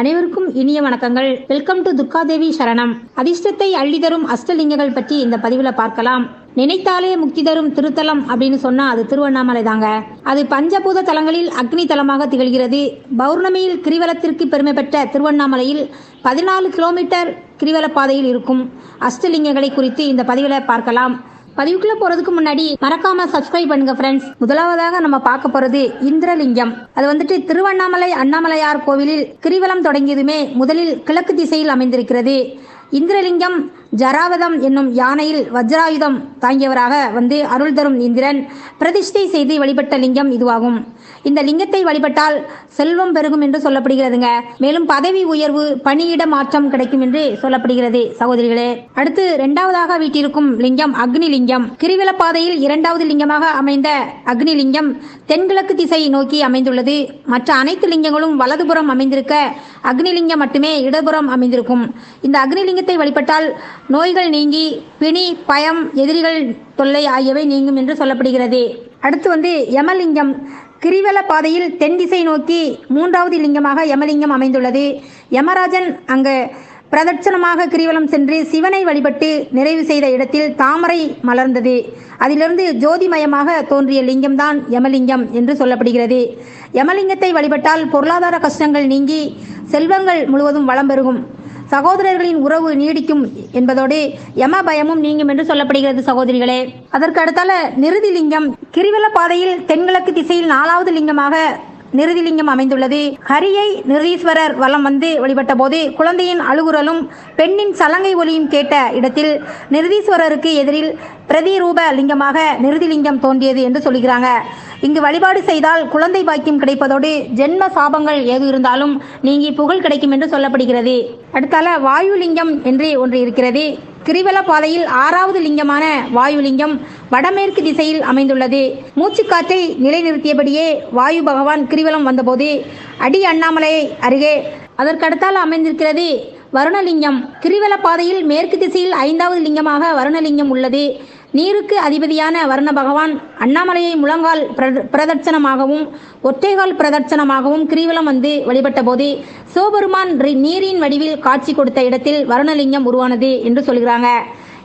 அனைவருக்கும் இனிய வணக்கங்கள். வெல்கம் டு துர்காதேவி சரணம். அதிர்ஷ்டத்தை அள்ளி தரும் அஷ்டலிங்கங்கள் பற்றி இந்த பதிவில் பார்க்கலாம். நினைத்தாலே முக்தி தரும் திருத்தலம் அப்படின்னு சொன்னா அது திருவண்ணாமலை தாங்க. அது பஞ்சபூத தலங்களில் அக்னி தலமாக திகழ்கிறது. பௌர்ணமியில் கிரிவலத்திற்கு பெருமை பெற்ற திருவண்ணாமலையில் பதினாலு கிலோமீட்டர் கிரிவல பாதையில் இருக்கும் அஷ்டலிங்கங்களை குறித்து இந்த பதிவில் பார்க்கலாம். பதிவுக்குள்ள போறதுக்கு முன்னாடி மறக்காம சப்ஸ்கிரைப் பண்ணுங்க ஃப்ரெண்ட்ஸ் முதலாவதாக நம்ம பார்க்க போறது இந்திரலிங்கம். அது வந்துட்டு திருவண்ணாமலை அண்ணாமலையார் கோவிலில் கிரிவலம் தொடங்கியதுமே முதலில் கிழக்கு திசையில் அமைந்திருக்கிறது. இந்திரலிங்கம் ஜராவதம் என்னும் யானையில் வஜ்ராயுதம் தாங்கியவராக வந்து அருள் தரும் இந்திரன் பிரதிஷ்டை செய்து வழிபட்ட லிங்கம் இதுவாகும். இந்த லிங்கத்தை வழிபட்டால் செல்வம் பெருகும் என்று சொல்லப்படுகிறதுங்க. மேலும் பதவி உயர்வு பணியிட மாற்றம் கிடைக்கும் என்று சொல்லப்படுகிறது சகோதரிகளே. அடுத்து இரண்டாவதாக வீட்டிருக்கும் லிங்கம் அக்னி லிங்கம் கிரிவல பாதையில் இரண்டாவது லிங்கமாக அமைந்த அக்னி லிங்கம் தென்கிழக்கு திசை நோக்கி அமைந்துள்ளது. மற்ற அனைத்து லிங்கங்களும் வலதுபுறம் அமைந்திருக்க அக்னிலிங்கம் மட்டுமே இடதுபுறம் அமைந்திருக்கும். இந்த அக்னிலிங்கத்தை வழிபட்டால் நோய்கள் நீங்கி பிணி பயம் எதிரிகள் தொல்லை ஆகியவை நீங்கும் என்று சொல்லப்படுகிறது. அடுத்து வந்து யமலிங்கம். கிரிவல பாதையில் தென் திசை நோக்கி மூன்றாவது லிங்கமாக யமலிங்கம் அமைந்துள்ளது. யமராஜன் அங்கு பிரதட்சணமாக கிரிவலம் சென்று சிவனை வழிபட்டு நிறைவு செய்த இடத்தில் தாமரை மலர்ந்தது. அதிலிருந்து ஜோதிமயமாக தோன்றிய லிங்கம்தான் யமலிங்கம் என்று சொல்லப்படுகிறது. யமலிங்கத்தை வழிபட்டால் பொருளாதார கஷ்டங்கள் நீங்கி செல்வங்கள் முழுவதும் வளம் பெருகும். சகோதரர்களின் உறவு நீடிக்கும் என்பதோடு யம பயமும் நீங்கும் என்று சொல்லப்படுகிறது சகோதரிகளே. அதற்கு அடுத்தால நிருதி லிங்கம் கிரிவல பாதையில் தென்கிழக்கு திசையில் நாலாவது லிங்கமாக நிருதிலிங்கம் அமைந்துள்ளது. ஹரியை நிருதீஸ்வரர் வலம் வந்து வழிபட்ட போது குழந்தையின் அழுகுரலும் பெண்ணின் சலங்கை ஒலியும் கேட்ட இடத்தில் நிருதீஸ்வரருக்கு எதிரில் பிரதிரூப லிங்கமாக நிருதிலிங்கம் தோன்றியது என்று சொல்கிறாங்க இங்கு வழிபாடு செய்தால் குழந்தை பாக்கியம் கிடைப்பதோடு ஜென்ம சாபங்கள் ஏது இருந்தாலும் நீங்கி புகழ் கிடைக்கும் என்று சொல்லப்படுகிறது. அடுத்தால வாயுலிங்கம் என்று ஒன்று இருக்கிறது. கிரிவல பாதையில் ஆறாவது லிங்கமான வாயுலிங்கம் வடமேற்கு திசையில் அமைந்துள்ளது. மூச்சுக்காற்றை நிலைநிறுத்தியபடியே வாயு பகவான் கிரிவலம் வந்தபோது அடி அண்ணாமலை அருகே அதற்கடுத்தால் அமைந்திருக்கிறது வருணலிங்கம். கிரிவல பாதையில் மேற்கு திசையில் ஐந்தாவது லிங்கமாக வருணலிங்கம் உள்ளது. நீருக்கு அதிபதியான வர்ண பகவான் அண்ணாமலையை முழங்கால் பிரத- பிரதட்சணமாகவும் ஒற்றைகால் பிரதட்சணமாகவும் கிரீவலம் வந்து வழிபட்ட போது சிவபெருமான் ரி- நீரின் வடிவில் காட்சி கொடுத்த இடத்தில் வருணலிங்கம் உருவானது என்று சொல்கிறாங்க.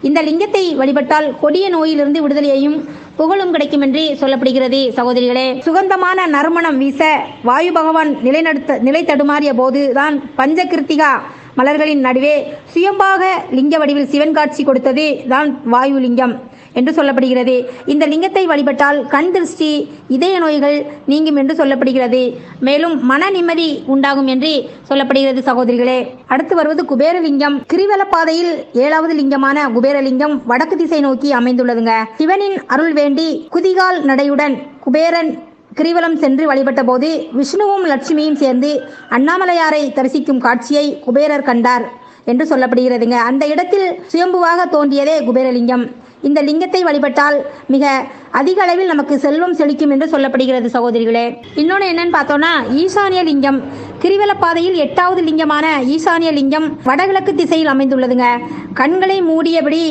இந்த லிங்கத்தை வழிபட்டால் கொடிய நோயிலிருந்து விடுதலையையும் புகழும் கிடைக்கும் என்று சொல்லப்படுகிறது சகோதரிகளே. சுகந்தமான நறுமணம் வீச வாயு பகவான் நிலைநடுத்த நிலை தடுமாறிய போதுதான் பஞ்சகிருத்திகா மலர்களின் நடுவே சுயம்பாக லிங்க வடிவில் சிவன் காட்சி கொடுத்தது தான் வாயு லிங்கம் என்று சொல்லப்படுகிறது. இந்த லிங்கத்தை வழிபட்டால் கண் திருஷ்டி இதய நோய்கள் நீங்கும் என்று சொல்லப்படுகிறது. மேலும் மன நிம்மதி உண்டாகும் என்று சொல்லப்படுகிறது சகோதரிகளே. அடுத்து வருவது குபேரலிங்கம் கிரிவல பாதையில் ஏழாவது லிங்கமான குபேரலிங்கம் வடக்கு திசை நோக்கி அமைந்துள்ளதுங்க. சிவனின் அருள் வேண்டி குதிகால் நடையுடன் குபேரன் கிரிவலம் சென்று வழிபட்ட போது விஷ்ணுவும் லட்சுமியும் சேர்ந்து அண்ணாமலையாரை தரிசிக்கும் காட்சியை குபேரர் கண்டார் என்று சொல்லப்படுகிறதுங்க. அந்த இடத்தில் சுயம்புவாக தோன்றியதே குபேரலிங்கம். இந்த லிங்கத்தை வழிபட்டால் மிக அதிக அளவில் நமக்கு செல்வம் செழிக்கும் என்று சொல்லப்படுகிறது சகோதரிகளே. இன்னொன்று என்னன்னு பார்த்தோம்னா ஈசானிய லிங்கம். கிரிவல பாதையில் எட்டாவது லிங்கமான ஈசானிய லிங்கம் வடகிழக்கு திசையில் அமைந்துள்ளதுங்க. கண்களை மூடியபடி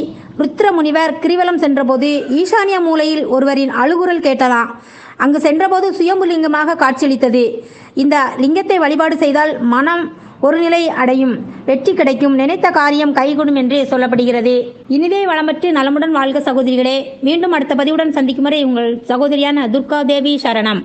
ருத்ர முனிவர் கிரிவலம் சென்றபோது ஈசானிய மூலையில் ஒருவரின் அழுகுரல் கேட்டதாம் அங்கு சென்றபோது சுயம்புலிங்கமாக காட்சியளித்தது. இந்த லிங்கத்தை வழிபாடு செய்தால் மனம் ஒரு நிலை அடையும் வெற்றி கிடைக்கும் நினைத்த காரியம் கைகூடும் என்று சொல்லப்படுகிறது. இனிதே வளமற்று நலமுடன் வாழ்க சகோதரிகளே. மீண்டும் அடுத்த பதிவுடன் சந்திக்கும் வரை உங்கள் சகோதரியான துர்கா தேவி சரணம்.